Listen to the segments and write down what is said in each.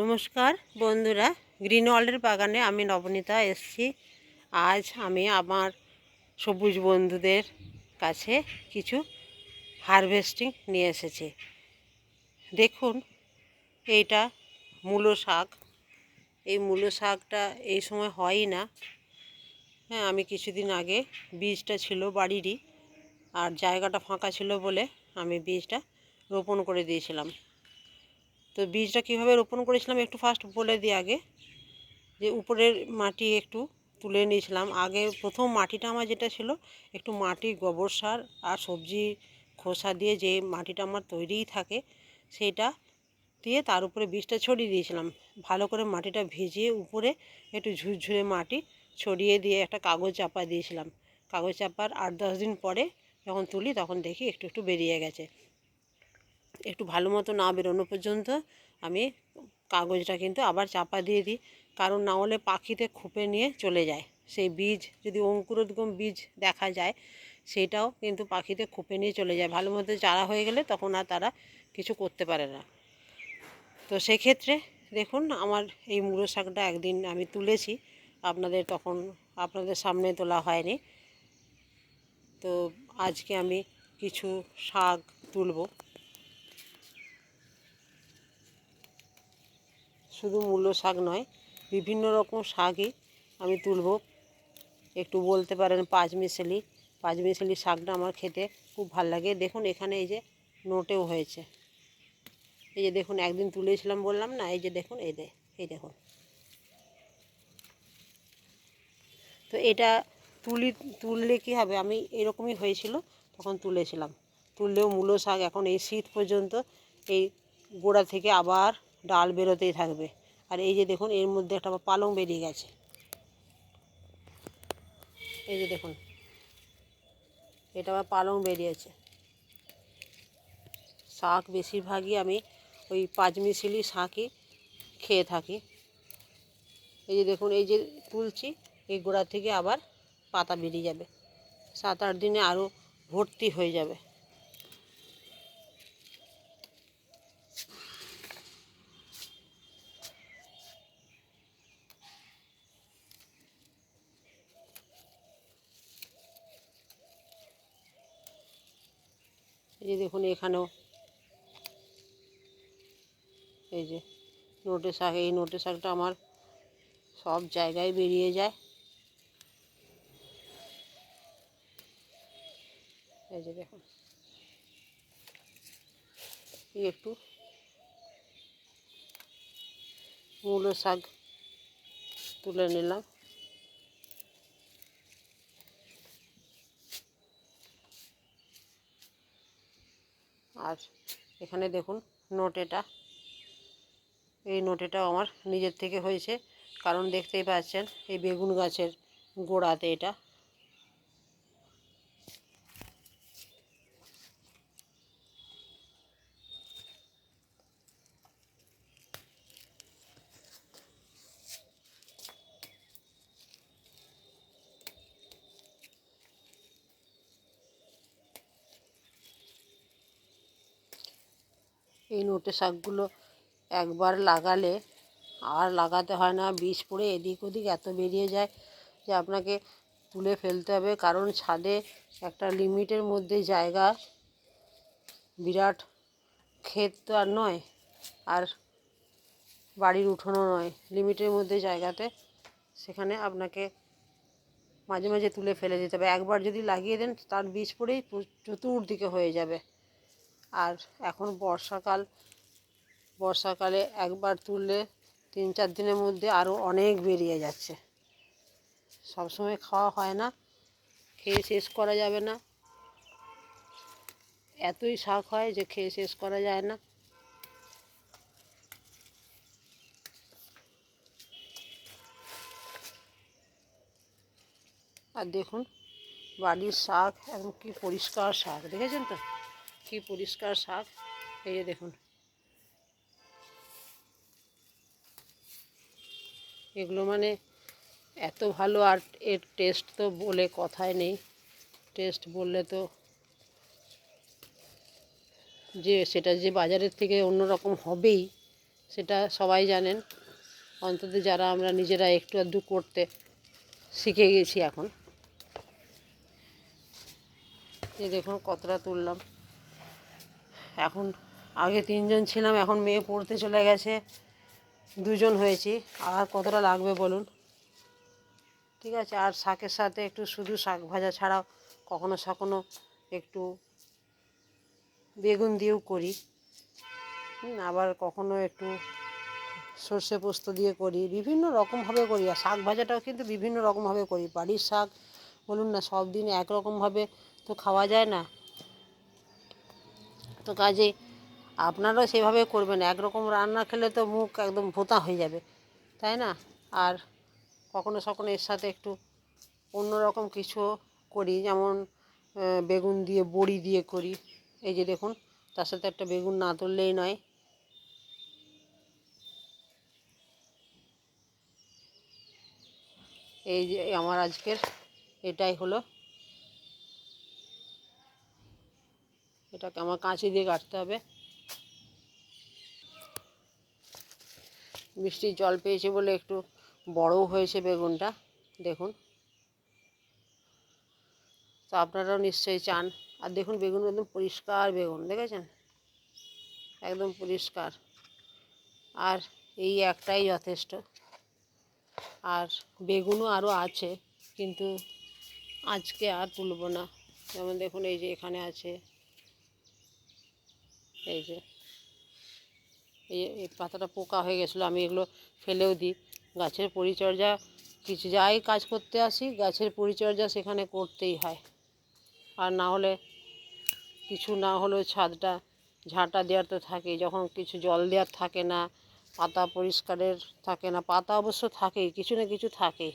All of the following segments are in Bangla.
নমস্কার বন্ধুরা গ্রিন ওয়ার্ল্ডের বাগানে আমি নবনীতা এসছি। আজ আমি আমার সবুজ বন্ধুদের কাছে কিছু হারভেস্টিং নিয়ে এসেছি। দেখুন, এইটা মূলো শাক। এই মূলো শাকটা এই সময় হয়ই না। হ্যাঁ আমি কিছুদিন আগে বীজটা ছিল বাড়িরই, আর জায়গাটা ফাঁকা ছিল বলে আমি বীজটা রোপণ করে দিয়েছিলাম। তো বীজটা কীভাবে রোপণ করেছিলাম একটু ফার্স্ট বলে দিই আগে, যে উপরের মাটি একটু তুলে নিয়েছিলাম। আগে প্রথম মাটিটা আমার যেটা ছিল, একটু মাটি, গোবর সার আর সবজি, খোসা দিয়ে যে মাটিটা আমার তৈরিই থাকে সেইটা দিয়ে তার উপরে বীজটা ছড়িয়ে দিয়েছিলাম। ভালো করে মাটিটা ভিজিয়ে উপরে একটু ঝুরঝুরে মাটি ছড়িয়ে দিয়ে একটা কাগজ চাপা দিয়েছিলাম। কাগজ চাপার আট দশ দিন পরে যখন তুলি তখন দেখি একটু একটু বেরিয়ে গেছে। একটু ভালো মতো না বেরোনো পর্যন্ত আমি কাগজটা কিন্তু আবার চাপা দিয়ে দিই। কারণ না হলে পাখিতে খুপে নিয়ে চলে যায়। সেই বীজ, যদি অঙ্কুরোদ্গম বীজ দেখা যায়, সেটাও কিন্তু পাখিতে খুপে নিয়ে চলে যায়। ভালো মতো চারা হয়ে গেলে তখন আর তারা কিছু করতে পারে না। তো সেক্ষেত্রে দেখুন, আমার এই মুড়ো শাকটা একদিন আমি তুলেছি। আপনাদের তখন আপনাদের সামনে তোলা হয়নি। তো আজকে আমি কিছু শাক তুলব। শুধু মূলো শাক নয়, বিভিন্ন রকম শাকই আমি তুলব। একটু বলতে পারেন পাঁচমিশালি। পাঁচমিশালি শাকটা আমার খেতে খুব ভালো লাগে। দেখুন এখানে এই যে নোটেও হয়েছে। এই যে দেখুন, একদিন তুলেছিলাম বললাম না, এই যে দেখুন, এই দে এই দেখুন। তো এটা তুলি তুললে কী হবে? আমি এরকমই হয়েছিল, তখন তুলেছিলাম। তুললেও মূলো শাক, এখন এই শীত পর্যন্ত এই গোড়া থেকে আবার ডাল বেরোতেই থাকবে। আর এই যে দেখুন, এর মধ্যে একটা পালং বেরিয়ে গেছে। এই যে দেখুন, এটা আবার পালং বেরিয়েছে। শাক বেশিরভাগই আমি ওই পাঁচমিশালি শাকই খেয়ে থাকি। এই যে দেখুন, এই যে তুলছি, এই গোড়া থেকে আবার পাতা বেরিয়ে যাবে। সাত আট দিনে আরও ভর্তি হয়ে যাবে। এই যে দেখুন এখানেও। এই যে নোটে শাক, এই নোটে শাকটা আমার সব জায়গায় বেরিয়ে যায়। এই যে দেখুন। একটু মূলো শাক তুলে নিলাম। আর এখানে দেখুন নোটেটা। এই নোটেটাও আমার নিজের থেকে হয়েছে, কারণ দেখতেই পাচ্ছেন এই বেগুন গাছের গোড়াতে এটা। এই নোটে শাকগুলো একবার লাগালে আর লাগাতে হয় না। বীজ পড়ে এদিক ওদিক এত বেরিয়ে যায় যে আপনাকে তুলে ফেলতে হবে। কারণ ছাদে একটা লিমিটের মধ্যে জায়গা বিরাট ক্ষেত তো আর নয়, আর বাড়ির উঠোনও নয়। লিমিটের মধ্যে জায়গাতে সেখানে আপনাকে মাঝে মাঝে তুলে ফেলে দিতে হবে। একবার যদি লাগিয়ে দেন তার বীজ পড়েই চতুর্দিকে হয়ে যাবে। আর এখন বর্ষাকাল। বর্ষাকালে একবার তুললে তিন চার দিনের মধ্যে আরও অনেক বেরিয়ে যাচ্ছে। সবসময় খাওয়া হয় না, খেয়ে শেষ করা যাবে না। এতই শাক হয় যে খেয়ে শেষ করা যায় না। আর দেখুন, বাড়ির শাক, একদম কি পরিষ্কার শাক, দেখেছেন তো? কি পরিষ্কার শাক? এই যে দেখুন। এগুলো মানে এত ভালো আর এর টেস্ট তো বলে কথাই নেই। টেস্ট বললে তো যে সেটা যে বাজারের থেকে অন্যরকম হবেই, সেটা সবাই জানেন। অন্তত যারা আমরা নিজেরা একটু আধটু করতে শিখে গেছি এখন। এই দেখুন কতটা তুললাম। এখন আগে তিনজন ছিলাম, এখন মেয়ে পড়তে চলে গেছে, দুজন হয়েছি। আর কতটা লাগবে বলুন? ঠিক আছে, আর শাকের সাথে একটু শুধু শাক ভাজা ছাড়াও কখনো সখনো একটু বেগুন দিয়েও করি। আবার কখনো একটু সর্ষে পোস্ত দিয়ে করি, বিভিন্ন রকমভাবে করি। আর শাক ভাজাটাও কিন্তু বিভিন্ন রকমভাবে করি। বাড়ির শাক বলুন না, সব দিন একরকমভাবে তো খাওয়া যায় না। তো কাজেই আপনারাও সেভাবে করবেন একরকম রান্না খেলে তো মুখ একদম ভোতা হয়ে যাবে, তাই না? আর কখনো সখনো এর সাথে একটু অন্যরকম কিছু করি, যেমন বেগুন দিয়ে বড়ি দিয়ে করি। এই যে দেখুন, তার সাথে একটা বেগুন না তুললেই নয়। এই যে আমার আজকের, এটাই হলো এটাকে আমার কাঁচি দিয়ে কাটতে হবে। বৃষ্টির জল পেয়েছে বলে একটু বড়ও হয়েছে বেগুনটা, দেখুন। তো আপনারাও নিশ্চয়ই চান। আর দেখুন, বেগুন একদম পরিষ্কার বেগুন, দেখেছেন? একদম পরিষ্কার। আর এই একটাই যথেষ্ট। আর বেগুনও আরও আছে, কিন্তু আজকে আর তুলবো না। যেমন দেখুন, এই যে এখানে আছে। এই যে, এই পাতাটা পোকা হয়ে গেছিল, আমি এগুলো ফেলেও দিই। গাছের পরিচর্যা, কিছু যাই কাজ করতে আসি, গাছের পরিচর্যা সেখানে করতেই হয়। আর না হলে, কিছু না হলেও ছাদটা, ঝাঁটা দেওয়ার তো থাকে যখন কিছু জল দেওয়ার থাকে না, পাতা পরিষ্কারের থাকে না, পাতা অবশ্য থাকেই, কিছু না কিছু থাকেই,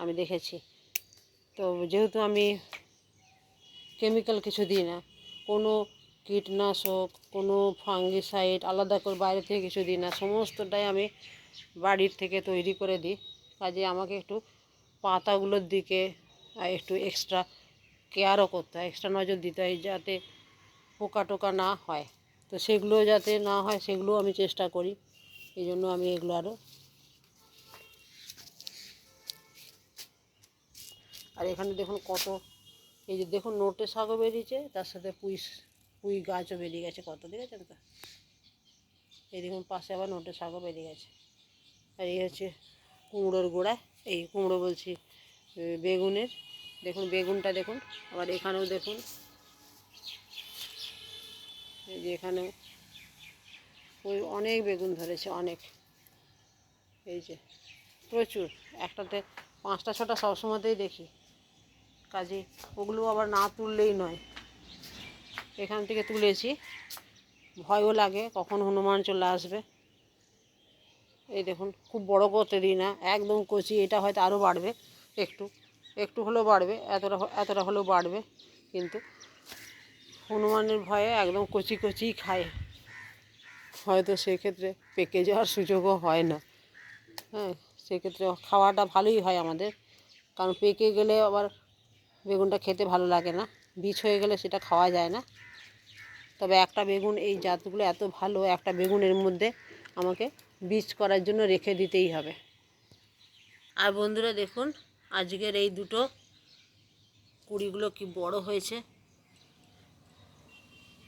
আমি দেখেছি। তো যেহেতু আমি কেমিক্যাল কিছু দিই না, কোনো কীটনাশক, কোনো ফাঙ্গিসাইড, আলাদা করে বাইরে থেকে কিছু দিই না। সমস্তটাই আমি বাড়ির থেকে তৈরি করে দিই। কাজে আমাকে একটু পাতাগুলোর দিকে একটু এক্সট্রা কেয়ারও করতে হয় এক্সট্রা নজর দিতে হয় যাতে পোকা টোকা না হয়। তো সেগুলো যাতে না হয়, সেগুলোও আমি চেষ্টা করি। এই জন্য আমি এগুলো আরও আর এখানে দেখুন কত, এই যে দেখুন নোটে শাকও বেরিয়েছে, তার সাথে পুঁই পুঁই গাছও বেরিয়ে গেছে কত, দেখেছেন তো? এই দেখুন, পাশে আবার নোটে শাকও বেরিয়ে গেছে। আর এই হচ্ছে কুমড়োর গোড়া, এই কুমড়ো বলছি বেগুনের। দেখুন, বেগুনটা দেখুন, আবার এখানেও দেখুন। এই যে এখানেও ওই অনেক বেগুন ধরেছে, অনেক। এই যে, প্রচুর। একটাতে পাঁচটা, ছটা সবসময়তেই দেখি। কাজে ওগুলো আবার না তুললেই নয়। এখান থেকে তুলেছি। ভয়ও লাগে, কখন হনুমান চলে আসবে। এই দেখুন, খুব বড় করতে দিই না, একদম কচি, এটা হয়তো আরও বাড়বে একটু। একটু হলেও বাড়বে, এতটা এতটা হলেও বাড়বে, কিন্তু হনুমানের ভয়ে একদম কচি কচি খায়। হয়তো সেক্ষেত্রে পেকে যাওয়ার সুযোগও হয় না। হ্যাঁ সেক্ষেত্রে খাওয়াটা ভালোই হয় আমাদের, কারণ পেকে গেলে আবার বেগুনটা খেতে ভালো লাগে না। বীজ হয়ে গেলে সেটা খাওয়া যায় না। তবে একটা বেগুন, এই জাতগুলো এত ভালো, একটা বেগুনের মধ্যে আমাকে বীজ করার জন্য রেখে দিতেই হবে। আর বন্ধুরা দেখুন, আজকের এই দুটো কুড়িগুলো কি বড় হয়েছে।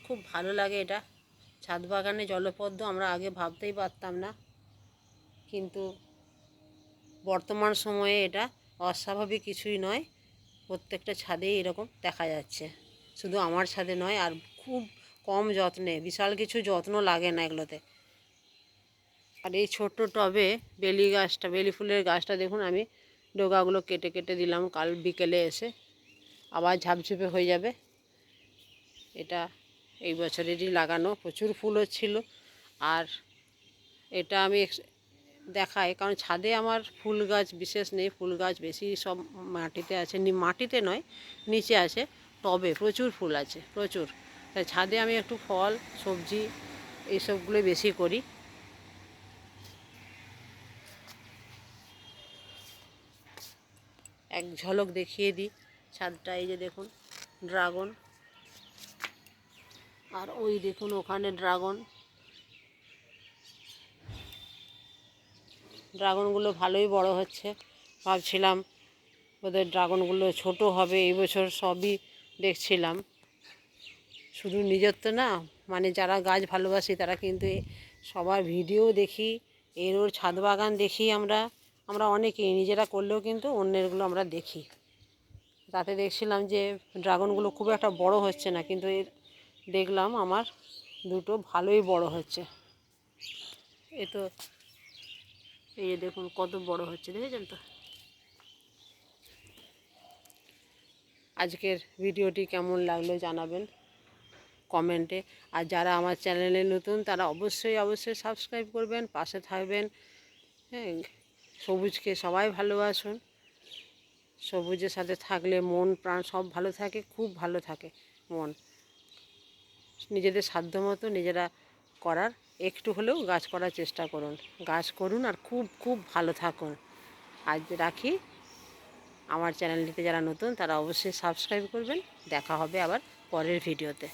খুব ভালো লাগে এটা। ছাদ বাগানে জলপদ্ম আমরা আগে ভাবতেই পারতাম না। কিন্তু বর্তমান সময়ে এটা অস্বাভাবিক কিছুই নয়। প্রত্যেকটা ছাদেই এরকম দেখা যাচ্ছে। শুধু আমার ছাদে নয়, আর খুব কম যত্নে, বিশাল কিছু যত্ন লাগে না এগুলোতে। আর এই ছোট্ট টবে বেলি গাছটা, বেলি ফুলের গাছটা দেখুন, আমি ডোগাগুলো কেটে কেটে দিলাম, কাল বিকেলে এসে আবার ঝাপঝুপে হয়ে যাবে। এটা এই বছরেরই লাগানো, প্রচুর ফুল হচ্ছিল আর এটা আমি দেখাই কারণ ছাদে আমার ফুল গাছ বিশেষ নেই, ফুল গাছ বেশি সব মাটিতে আছে মাটিতে নয়, নিচে আছে, টবে প্রচুর ফুল আছে, প্রচুর। তাই ছাদে আমি একটু ফল, সবজি এইসবগুলো বেশি করি। এক ঝলক দেখিয়ে দিই, ছাদটা এই যে দেখুন, ড্রাগন। আর ওই দেখুন ওখানে ড্রাগন। ড্রাগনগুলো ভালোই বড় হচ্ছে। ভাবছিলাম ওদের ড্রাগনগুলো ছোট হবে, এই বছর সবই দেখছিলাম। শুধু নিজের তো না মানে যারা গাছ ভালোবাসি তারা কিন্তু সবার ভিডিও দেখি, এর ওর ছাদ বাগান দেখি আমরা আমরা অনেকেই, নিজেরা করলেও কিন্তু অন্যেরগুলো আমরা দেখি। তাতে দেখছিলাম যে ড্রাগনগুলো খুব একটা বড় হচ্ছে না, কিন্তু এর দেখলাম আমার দুটো ভালোই বড় হচ্ছে। এ তো এই যে দেখুন কত বড় হচ্ছে, দেখেছেন তো? আজকের ভিডিওটি কেমন লাগল জানাবেন কমেন্টে। আর যারা আমার চ্যানেলে নতুন, তারা অবশ্যই অবশ্যই সাবস্ক্রাইব করবেন, পাশে থাকবেন। হ্যাঁ সবুজকে সবাই ভালোবাসুন। সবুজের সাথে থাকলে মন, প্রাণ সব ভালো থাকে, খুব ভালো থাকে মন। নিজেদের সাধ্য মতো নিজেরা করার একটু হলেও গাছ করার চেষ্টা করুন। গাছ করুন আর খুব খুব ভালো থাকুন। আজ রাখি। আমার চ্যানেলটিতে যারা নতুন, তারা অবশ্যই সাবস্ক্রাইব করবেন। দেখা হবে আবার পরের ভিডিওতে।